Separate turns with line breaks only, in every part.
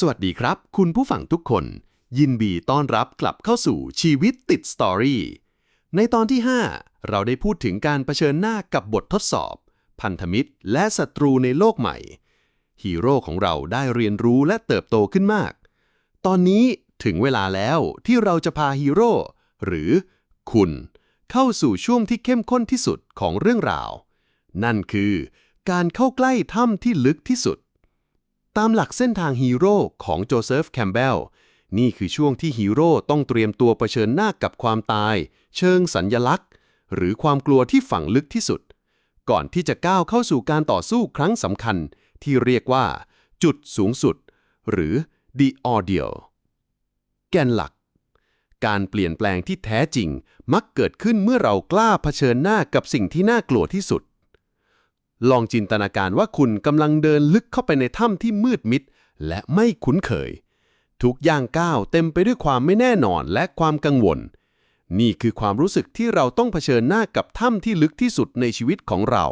สวัสดีครับ คุณผู้ฟังทุกคน ยินดีต้อนรับกลับเข้าสู่ชีวิตติดสตอรี่ในตอนที่ 5 เราได้พูดถึงการเผชิญหน้ากับบททดสอบ พันธมิตรและศัตรูในโลกใหม่ ฮีโร่ของเราได้เรียนรู้และเติบโตขึ้นมาก ตอนนี้ถึงเวลาแล้วที่เราจะพาฮีโร่หรือคุณ เข้าสู่ช่วงที่เข้มข้นที่สุดของเรื่องราว นั่นคือ การเข้าใกล้ถ้ำที่ลึกที่สุด ตามหลักเส้นทางฮีโร่ของโจเซฟแคมเบลนี่คือช่วงที่ฮีโร่ต้องเตรียมตัวเผชิญหน้ากับความตาย เชิงสัญญลักษณ์ หรือความกลัวที่ฝังลึกที่สุด ก่อนที่จะก้าวเข้าสู่การต่อสู้ครั้งสำคัญ ที่เรียกว่า จุดสูงสุด หรือ the ordeal แกนหลัก การเปลี่ยนแปลงที่แท้จริงมักเกิดขึ้นเมื่อเรากล้าเผชิญหน้ากับสิ่งที่น่ากลัวที่สุด ลองจินตนาการว่าคุณกำลังเดินลึกเข้าไปในถ้ำที่มืดมิด และไม่คุ้นเคย ทุกย่างก้าวเต็มไปด้วยความไม่แน่นอนและความกังวล นี่คือความรู้สึกที่เราต้องเผชิญหน้ากับถ้ำที่ลึกที่สุดในชีวิตของเรา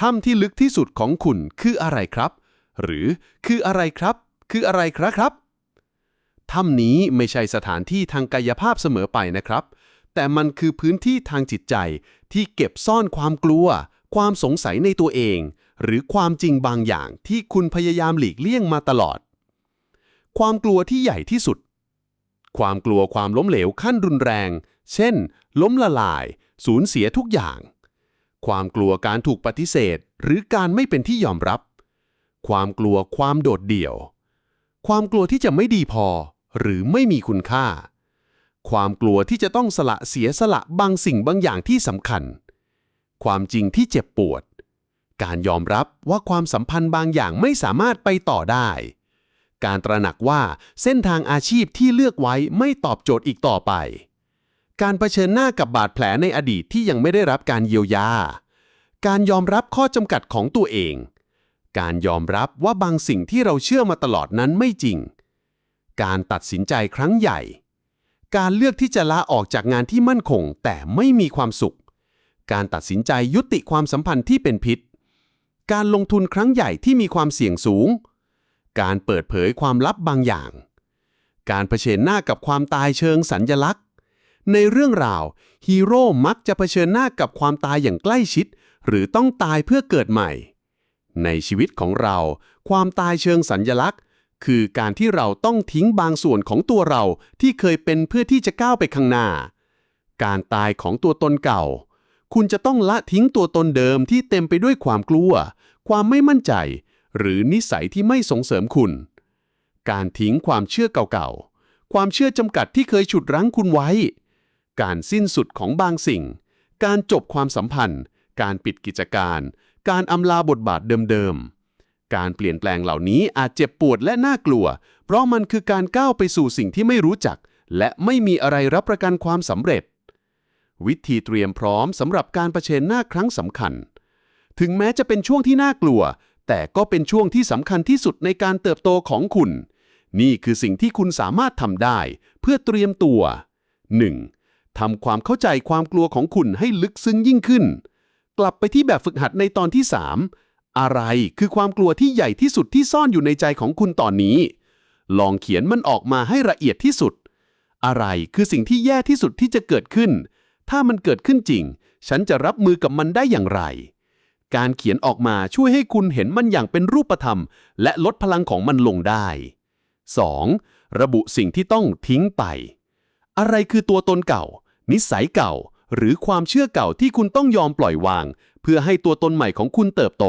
ถ้ำที่ลึกที่สุดของคุณคืออะไรครับ หรือคืออะไรครับ คืออะไรครับครับ ถ้ำนี้ไม่ใช่สถานที่ทางกายภาพเสมอไปนะครับ แต่มันคือพื้นที่ทางจิตใจที่เก็บซ่อนความกลัว ความสงสัยในตัวเอง หรือความจริงบางอย่างที่คุณพยายามหลีกเลี่ยงมาตลอด ความกลัวที่ใหญ่ที่สุด ความกลัวความล้มเหลวขั้นรุนแรง เช่น ล้มละลาย สูญเสียทุกอย่าง ความกลัวการถูกปฏิเสธ หรือการไม่เป็นที่ยอมรับ ความกลัวความโดดเดี่ยว ความกลัวที่จะไม่ดีพอ หรือไม่มีคุณค่า ความกลัวที่จะต้องสละเสียสละบางสิ่งบางอย่างที่สำคัญ ความจริงที่เจ็บปวด การยอมรับว่าความสัมพันธ์บางอย่างไม่สามารถไปต่อได้ การตระหนักว่าเส้นทางอาชีพที่เลือกไว้ไม่ตอบโจทย์อีกต่อไป การเผชิญหน้ากับบาดแผลในอดีตที่ยังไม่ได้รับการเยียวยา การยอมรับข้อจำกัดของตัวเอง การยอมรับว่าบางสิ่งที่เราเชื่อมาตลอดนั้นไม่จริง การตัดสินใจครั้งใหญ่การเลือกที่จะลาออกจากงานที่มั่นคงแต่ไม่มีความสุข การตัดสินใจยุติความสัมพันธ์ที่เป็นพิษ การลงทุนครั้งใหญ่ที่มีความเสี่ยงสูง การเปิดเผยความลับบางอย่าง การเผชิญหน้ากับความตายเชิงสัญญลักษณ์ ในเรื่องราวฮีโร่มักจะเผชิญหน้ากับความตายอย่างใกล้ชิด หรือต้องตายเพื่อเกิดใหม่ ในชีวิตของเรา ความตายเชิงสัญญลักษณ์ คือการที่เราต้องทิ้งบางส่วนของตัวเราที่เคยเป็นเพื่อที่จะก้าวไปข้างหน้า การตายของตัวตนเก่า คุณจะต้องละทิ้งตัวตนเดิมที่เต็มไปด้วยความกลัว ความไม่มั่นใจ หรือนิสัยที่ไม่ส่งเสริมคุณ การทิ้งความเชื่อเก่าๆ ความเชื่อจำกัดที่เคยฉุดรั้งคุณไว้ การสิ้นสุดของบางสิ่ง การจบความสัมพันธ์ การปิดกิจการ การอำลาบทบาทเดิมๆ การเปลี่ยนแปลงเหล่านี้อาจเจ็บปวดและน่ากลัว เพราะมันคือการก้าวไปสู่สิ่งที่ไม่รู้จัก และไม่มีอะไรรับประกันความสำเร็จ วิธีเตรียมพร้อมสำหรับการรเผชิญหน้าครั้งสำคัญ ถึงแม้จะเป็นช่วงที่น่ากลัว แต่ก็เป็นช่วงที่สำคัญที่สุดในการเติบโตของคุณ นี่คือสิ่งที่คุณสามารถทำได้ เพื่อเตรียมตัว 1. ทำความเข้าใจความกลัวของคุณให้ลึกซึ้งยิ่งขึ้น กลับไปที่แบบฝึกหัดในตอนที่ 3 อะไรคือความกลัวที่ใหญ่ที่สุดที่ซ่อนอยู่ในใจของคุณตอนนี้ ลองเขียนมันออกมาให้ละเอียดที่สุด อะไรคือสิ่งที่แย่ที่สุดที่จะเกิดขึ้น ถ้ามันเกิดขึ้นจริง ฉันจะรับมือกับมันได้อย่างไร การเขียนออกมาช่วยให้คุณเห็นมันอย่างเป็นรูปธรรม และลดพลังของมันลงได้ 2. ระบุสิ่งที่ต้องทิ้งไป อะไรคือตัวตนเก่า นิสัยเก่า หรือความเชื่อเก่าที่คุณต้องยอมปล่อยวาง เพื่อให้ตัวตนใหม่ของคุณเติบโต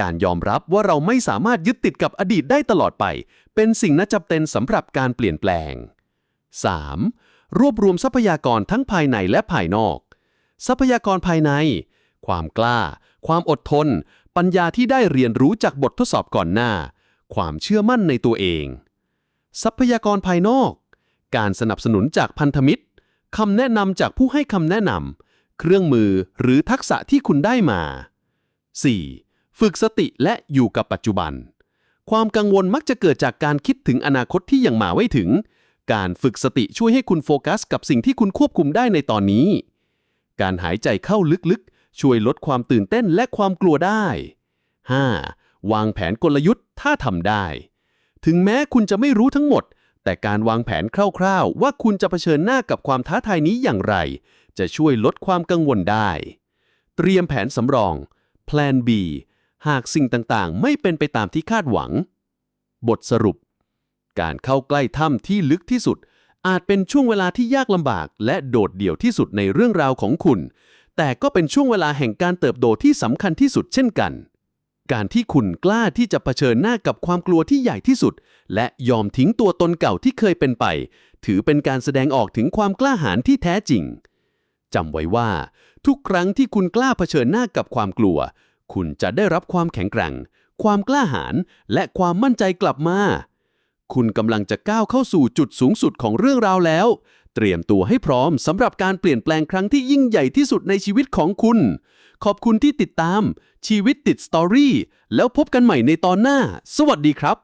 การยอมรับว่าเราไม่สามารถยึดติดกับอดีตได้ตลอดไป เป็นสิ่งน่าจำเป็นสำหรับการเปลี่ยนแปลง 3. รวบรวมทรัพยากรทั้งภายในและภายนอก ทรัพยากรภายใน ความกล้า ความอดทน ปัญญาที่ได้เรียนรู้จากบททดสอบก่อนหน้า ความเชื่อมั่นในตัวเอง ทรัพยากรภายนอก การสนับสนุนจากพันธมิตรคำแนะนำจากผู้ให้คำแนะนำเครื่องมือหรือทักษะที่คุณได้มา 4. ฝึกสติและอยู่กับปัจจุบัน ความกังวลมักจะเกิดจากการคิดถึงอนาคตที่ยังมาไม่ถึง การฝึกสติช่วยให้คุณโฟกัสกับสิ่งที่คุณควบคุมได้ในตอนนี้ การหายใจเข้าลึกๆ ช่วยลดความตื่นเต้นและความกลัวได้ 5. วางแผนกลยุทธ์ถ้าทำได้ ถึงแม้คุณจะไม่รู้ทั้งหมด แต่การวางแผนคร่าวๆ ว่าคุณจะเผชิญหน้ากับความท้าทายนี้อย่างไร จะช่วยลดความกังวลได้ เตรียมแผนสำรอง Plan B หากสิ่งต่างๆ ไม่เป็นไปตามที่คาดหวัง บทสรุป การเข้าใกล้ถ้ำที่ลึกที่สุด อาจเป็นช่วงเวลาที่ยากลำบากและโดดเดี่ยวที่สุดในเรื่องราวของคุณ แต่ก็เป็นช่วงเวลาแห่งการเติบโตที่สำคัญที่สุดเช่นกัน การที่คุณกล้าที่จะเผชิญหน้ากับความกลัวที่ใหญ่ที่สุด และยอมทิ้งตัวตนเก่าที่เคยเป็นไป ถือเป็นการแสดงออกถึงความกล้าหาญที่แท้จริงจำไว้ว่า ทุกครั้งที่คุณกล้าเผชิญหน้ากับความกลัว คุณจะได้รับความแข็งแกร่ง ความกล้าหาญและความมั่นใจกลับมา คุณกำลังจะก้าวเข้าสู่จุดสูงสุดของเรื่องราวแล้ว เตรียมตัวให้พร้อมสำหรับการเปลี่ยนแปลงครั้งที่ยิ่งใหญ่ที่สุดในชีวิตของคุณ ขอบคุณที่ติดตามชีวิตติดสตอรี่แล้วพบกันใหม่ในตอนหน้า สวัสดีครับ